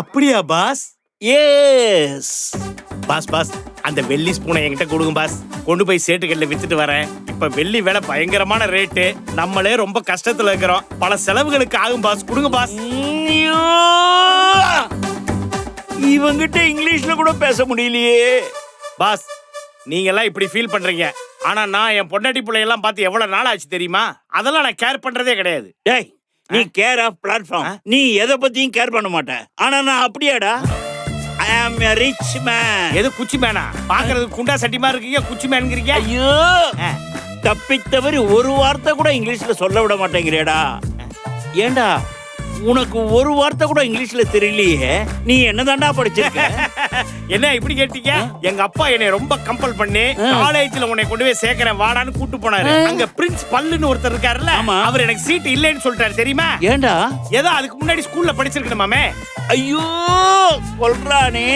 அப்படியா pass? S pass pass அந்த வெள்ளி ஸ்பூனை என்கிட்ட கொடுங்க பாஸ். கொண்டு போய் சேட்டுக்கல்ல வித்துட்டு வரேன். இப்ப வெள்ளி விலை பயங்கரமான ரேட்டு நம்மளே ரொம்ப கஷ்டத்துல இருக்கிறோம். பல செலவுகளுக்கு ஆகும் பாஸ். கொடுங்க பாஸ். இவங்கிட்ட இங்கிலீஷ்ல கூட பேச முடியலையே. பாஸ் நீங்க எல்லாம் இப்படி ஃபீல் பண்றீங்க. ஆனா நான் என் பொண்டாட்டி பிள்ளையெல்லாம் பார்த்து எவ்வளவு நாள் ஆச்சு தெரியுமா? அதெல்லாம் நான் கேர் பண்றதே கிடையாது. டேய் நீ கேர் ஆஃப் பிளாட்ஃபார்ம்? நீ எதை பத்தியும் கேர் பண்ண மாட்ட. ஆனா நான் அப்படியாடா? ஐ ஆம் எ ரிச் மேன் எது குச்சி மேனா? பாக்குறது குண்டா சட்டி மாதிரி இருக்கீங்க குச்சி மேனுங்கிறீங்க? ஐயோ. தப்பித்தவரி ஒரு வார்த்தை கூட இங்கிலீஷ்ல சொல்ல விட மாட்டேங்கிறேடா. ஏண்டா? உனக்கு ஒரு வார்த்தை கூட இங்கிலீஷ்ல தெரியலையே. நீ என்னதான்டா படிச்சிருக்க? என்ன இப்படி கேட்டீங்க? எங்க அப்பா என்னை ரொம்ப கம்பல் பண்ணி காலேஜ்ல உன்னை கொண்டு போய் சேர்க்கிறேன் வாடான்னு கூட்டு போனாரு. அங்க பிரின்ஸ் பல்லுன்னு ஒருத்தர் இருக்காருல்ல. அவர் எனக்கு சீட் இல்லைன்னு சொல்லிட்டாரு தெரியுமா? ஏண்டா? ஏதோ அதுக்கு முன்னாடி ஸ்கூல்ல படிச்சிருக்கணுமாமே? ஐயோ சொல்றானே.